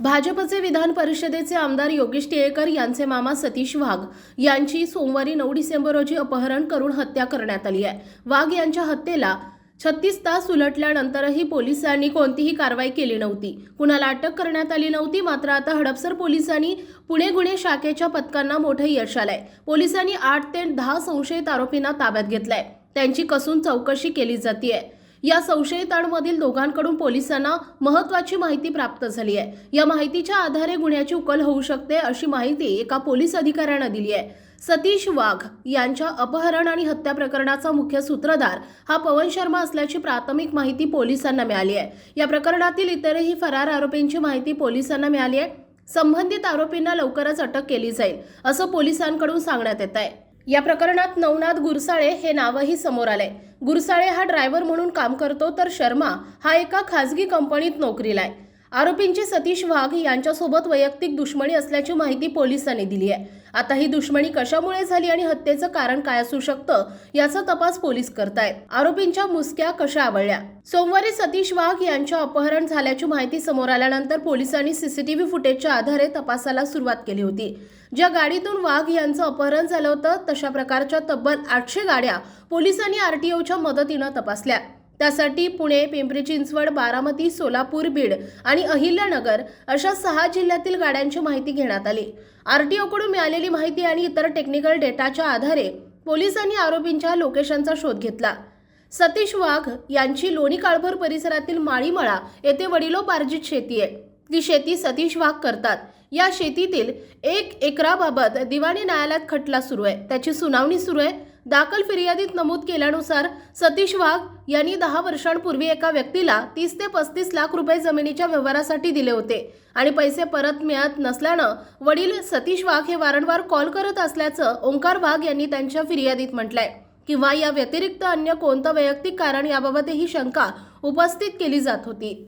भाजपचे विधान परिषदेचे आमदार योगेश टिळेकर यांचे मामा सतीश वाघ यांची सोमवारी नऊ डिसेंबर रोजी अपहरण करून हत्या करण्यात आली आहे. वाघ यांच्या हत्येला छत्तीस तास उलटल्यानंतरही पोलिसांनी कोणतीही कारवाई केली नव्हती. कुणाला अटक करण्यात आली नव्हती मात्र आता हडपसर पोलिसांनी पुणे गुन्हे शाखेच्या पथकांना मोठं यश आलंय. पोलिसांनी आठ ते दहा संशयित आरोपींना ताब्यात घेतलाय. त्यांची कसून चौकशी केली जाते या संशयितांमधील दोघांकडून पोलिसांना महत्वाची माहिती प्राप्त झाली आहे. या माहितीच्या आधारे गुन्ह्याची उकल होऊ शकते अशी माहिती एका पोलीस अधिकाऱ्यानं दिली आहे. सतीश वाघ यांच्या अपहरण आणि हत्या प्रकरणाचा मुख्य सूत्रधार हा पवन शर्मा असल्याची प्राथमिक माहिती पोलिसांना मिळाली आहे. या प्रकरणातील इतरही फरार आरोपींची माहिती पोलिसांना मिळाली आहे. संबंधित आरोपींना लवकरच अटक केली जाईल असं पोलिसांकडून सांगण्यात येत आहे. या प्रकरणात नवनाथ गुरसाळे हे नावही समोर आलंय. गुरसाळे हा ड्रायव्हर म्हणून काम करतो तर शर्मा हा एका खासगी कंपनीत नोकरीला आहे. आरोपींची सतीश वाघ यांच्यासोबत वैयक्तिक दुश्मनी असल्याची माहिती पोलिसांनी दिली आहे. आता ही दुश्मनी कशामुळे झाली आणि हत्येचं कारण काय असू शकतं याचा तपास पोलीस करतायत. आरोपींच्या मुसक्या कशा आवळल्या? सोमवारी सतीश वाघ यांच्या अपहरण झाल्याची माहिती समोर आल्यानंतर पोलिसांनी सीसीटीव्ही फुटेजच्या आधारे तपासाला सुरुवात केली होती. ज्या गाडीतून वाघ यांचं अपहरण झालं होतं तशा प्रकारच्या तब्बल आठशे गाड्या पोलिसांनी आरटीओच्या मदतीनं तपासल्या. त्यासाठी पुणे पिंपरी चिंचवड बारामती सोलापूर बीड आणि अहिल्यानगर अशा सहा जिल्ह्यातील गाड्यांची माहिती घेण्यात आली. आरटीओकडून मिळालेली माहिती आणि इतर टेक्निकल डेटाच्या आधारे पोलिसांनी आरोपींच्या लोकेशनचा शोध घेतला. सतीश वाघ यांची लोणी काळभोर परिसरातील माळीमळा येथे वडिलोपार्जित शेती आहे. ती शेती सतीश वाघ करतात. या शेतीतील एक एकराबाबत दिवाणी न्यायालयात खटला सुरू आहे. त्याची सुनावणी सुरू आहे. दाखल फिर्यादीत नमूद केल्यानुसार सतीश वाघ यांनी दहा वर्षांपूर्वी एका व्यक्तीला तीस ते पस्तीस लाख रुपये जमिनीच्या व्यवहारासाठी दिले होते आणि पैसे परत मिळत नसल्यानं वडील सतीश वाघ हे वारंवार कॉल करत असल्याचं ओंकार वाघ यांनी त्यांच्या फिर्यादीत म्हटलंय. किंवा या व्यतिरिक्त अन्य कोणतं वैयक्तिक कारण याबाबतही शंका उपस्थित केली जात होती.